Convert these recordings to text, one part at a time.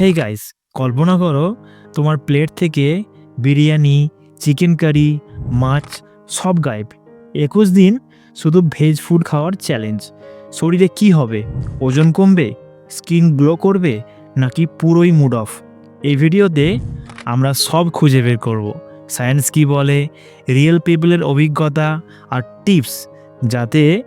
Hey guys কল্পনা করো তোমার plate থেকে বিরিয়ানি চিকেন কারি মাছ সব গায়েব। একুশ দিন শুধু ভেজ ফুড খাওয়ার চ্যালেঞ্জ শরীরে কি হবে? ওজন কমবে? স্কিন গ্লো করবে? নাকি পুরোই মুড অফ এই ভিডিওতে আমরা সব খুঁজে বের করব। সায়েন্স কি বলে? রিয়েল পিপলের অভিজ্ঞতা আর টিপস যাতে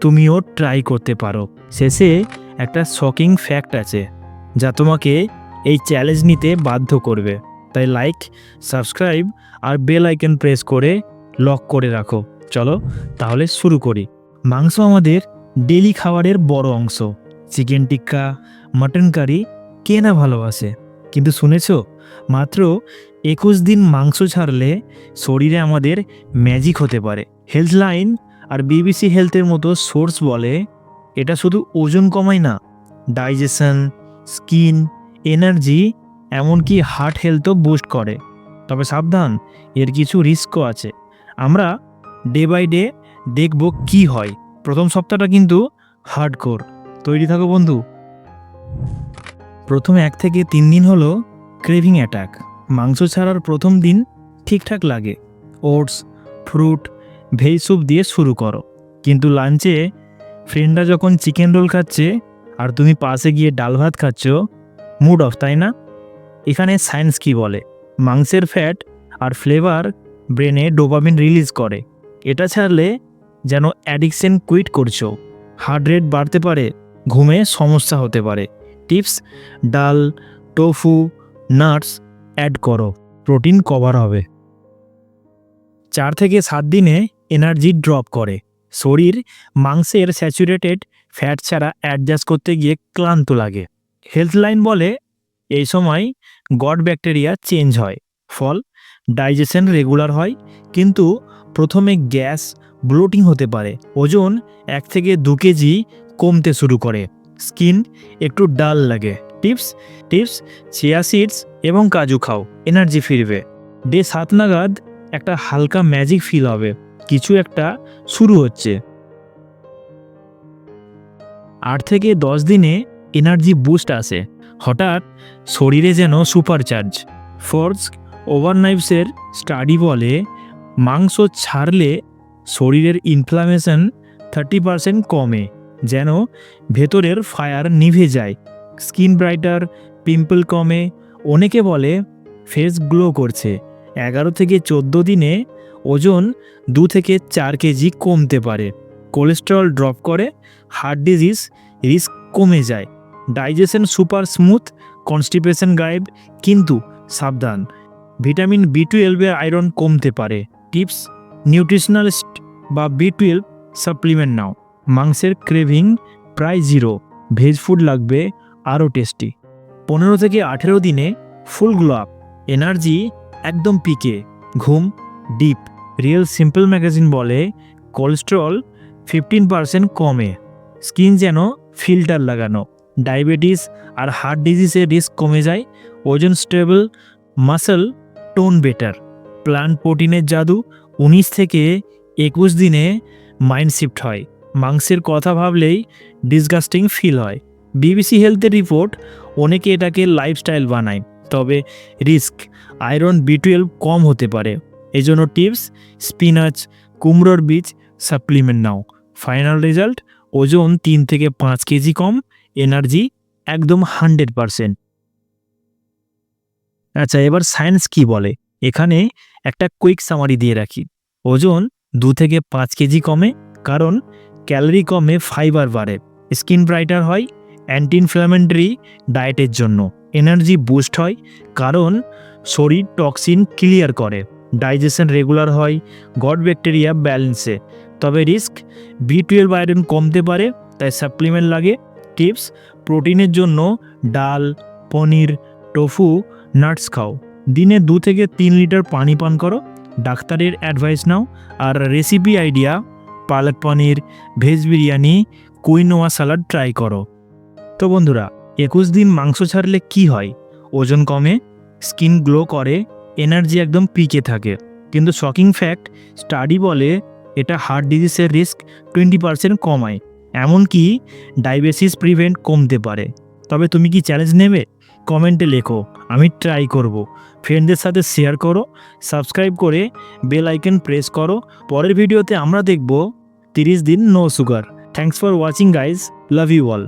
তুমিও ট্রাই করতে পারো। শেষে একটা শকিং ফ্যাক্ট আছে। যা তোমাকে এই চ্যালেঞ্জ নিতে বাধ্য করবে। তাই লাইক সাবস্ক্রাইব আর বেল আইকন প্রেস করে লক করে রাখো। চলো তাহলে শুরু করি। মাংস আমাদের ডেলি খাবারের বড় অংশ। চিকেন টিক্কা মাটন কারি কে না ভালোবাসে? কিন্তু শুনেছ? মাত্র একুশ দিন মাংস ছাড়লে শরীরে আমাদের ম্যাজিক হতে পারে। হেলথ লাইন আর বিবিসি হেলথের মতো সোর্স বলে এটা শুধু ওজন কমায় না ডাইজেশন স্কিন, এনার্জি, এমনকি হার্ট হেলথও বুস্ট করে। তবে সাবধান, এর কিছু রিস্কও আছে। আমরা ডে বাই ডে দেখব কি হয়। প্রথম সপ্তাহটা কিন্তু হার্ডকোর। তৈরি থাকো বন্ধু। প্রথম এক থেকে তিন দিন হলো ক্রেভিং অ্যাটাক। মাংস ছাড়ার প্রথম দিন ঠিকঠাক লাগে। ওটস, ফ্রুট, ভেজ স্যুপ দিয়ে শুরু করো। কিন্তু লাঞ্চে ফ্রেন্ডরা যখন চিকেন রোল খাচ্ছে আর তুমি পাশে গিয়ে ডাল ভাত খাচ্ছ, মুড অফ, তাই না? এখানে সায়েন্স কি বলে? মাংসের ফ্যাট আর ফ্লেভার ব্রেনে ডোপামিন রিলিজ করে। এটা ছাড়লে যেন অ্যাডিকশন কুইট করছ। হার্ট রেট বাড়তে পারে, ঘুমে সমস্যা হতে পারে। টিপস, ডাল, টোফু, নাটস অ্যাড করো। প্রোটিন কভার হবে। চার থেকে সাত দিনে এনার্জি ড্রপ করে। শরীর, মাংসের স্যাচুরেটেড ফ্যাট ছাড়া অ্যাডজাস্ট করতে গিয়ে ক্লান্ত লাগে। হেলথ লাইন বলে, এই সময় গড ব্যাকটেরিয়া চেঞ্জ হয়। ফল ডাইজেশন রেগুলার হয়, কিন্তু প্রথমে গ্যাস ব্লোটিং হতে পারে। ওজন এক থেকে দু কেজি কমতে শুরু করে। স্কিন একটু ডাল লাগে। টিপস টিপস চিয়া সিডস এবং কাজু খাও। এনার্জি ফিরবে। ডে সাত নাগাদ একটা হালকা ম্যাজিক ফিল হবে। কিছু একটা শুরু হচ্ছে। আট থেকে দশ দিনে এনার্জি বুস্ট আসে। হঠাৎ শরীরে যেন সুপারচার্জ। ফোর্স ওভারনাইভসের স্টাডি বলে মাংস ছাড়লে শরীরের ইনফ্লামেশন থার্টি পারসেন্ট কমে, যেন ভেতরের ফায়ার নিভে যায়। স্কিন ব্রাইটার পিম্পল কমে, অনেকে বলে ফেস গ্লো করছে। এগারো থেকে চোদ্দ দিনে ওজন দু থেকে চার কেজি কমতে পারে। কোলেস্টেরল ড্রপ করে হার্ট ডিজিজ রিস্ক কমে যায়। ডাইজেশন সুপার স্মুথ, কনস্টিপেশন গায়েব, কিন্তু সাবধান। ভিটামিন বি টুয়েলভের আয়রন কমতে পারে। টিপস, নিউট্রিশনালিস্ট বা বি টুয়েলভ সাপ্লিমেন্ট নাও। মাংসের ক্রেভিং প্রায় জিরো। ভেজ ফুড লাগবে আরও টেস্টি। পনেরো থেকে আঠেরো দিনে ফুল গ্লো আপ। এনার্জি একদম পিকে। ঘুম, ডিপ। রিয়েল সিম্পল ম্যাগাজিন বলে কোলেস্ট্রল ফিফটিন পারসেন্ট কমে। স্কিন যেন ফিল্টার লাগানো। ডায়াবেটিস আর হার্ট ডিজিজের রিস্ক কমে যায়। ওজন stable muscle tone better plant প্রোটিনের জাদু উনিশ থেকে একুশ দিনে মাইন্ড শিফট হয়। মাংসের কথা ভাবলেই ডিসগাস্টিং ফিল হয়। বিবিসি হেলথের রিপোর্ট অনেকে এটাকে লাইফস্টাইল বানায়। তবে রিস্ক আয়রন বি টুয়েলভ কম হতে পারে। এজন্য টিপস স্পিনাচ কুমড়োর বীজ সাপ্লিমেন্ট নাও। ফাইনাল রেজাল্ট ওজন তিন থেকে পাঁচ কেজি কম এনার্জি একদম হান্ড্রেড পারসেন্ট আচ্ছা এবার সায়েন্স কি বলে? এখানে একটা কুইক সামারি দিয়ে রাখি। ওজন দু থেকে পাঁচ কেজি কমে, কারণ ক্যালোরি কমে ফাইবার বাড়ে। স্কিন ব্রাইটার হয় অ্যান্টি ইনফ্ল্যামেন্টারি ডায়েটের জন্য। এনার্জি বুস্ট হয়, কারণ শরীর টক্সিন ক্লিয়ার করে। ডাইজেশন রেগুলার হয় গড ব্যাকটেরিয়া ব্যালেন্সে। তবে রিস্ক বি টুয়েলভ আয়রন কমতে পারে, তাই সাপ্লিমেন্ট লাগে। টিপস, প্রোটিনের জন্য ডাল, পনির, টোফু, নাটস খাও। দিনে দু থেকে তিন লিটার পানি পান করো। ডাক্তারের অ্যাডভাইস নাও। আর recipe idea, palak paneer, veg biryani quinoa salad try করো। তো বন্ধুরা, একুশ দিন মাংস ছাড়লে কি হয়? ওজন কমে, স্কিন গ্লো করে এনার্জি একদম পিকে থাকে। কিন্তু শকিং ফ্যাক্ট স্টাডি বলে এটা হার্ট ডিজিজের রিস্ক টোয়েন্টি পার্সেন্ট কমায়। এমনকি ডায়াবেটিস প্রিভেন্ট কমতে পারে। তবে তুমি কি চ্যালেঞ্জ নেবে? কমেন্টে লেখো, আমি ট্রাই করব। ফ্রেন্ডদের সাথে শেয়ার করো সাবস্ক্রাইব করে বেল আইকন প্রেস করো। পরের ভিডিওতে আমরা দেখব তিরিশ দিন no sugar thanks for watching guys love you all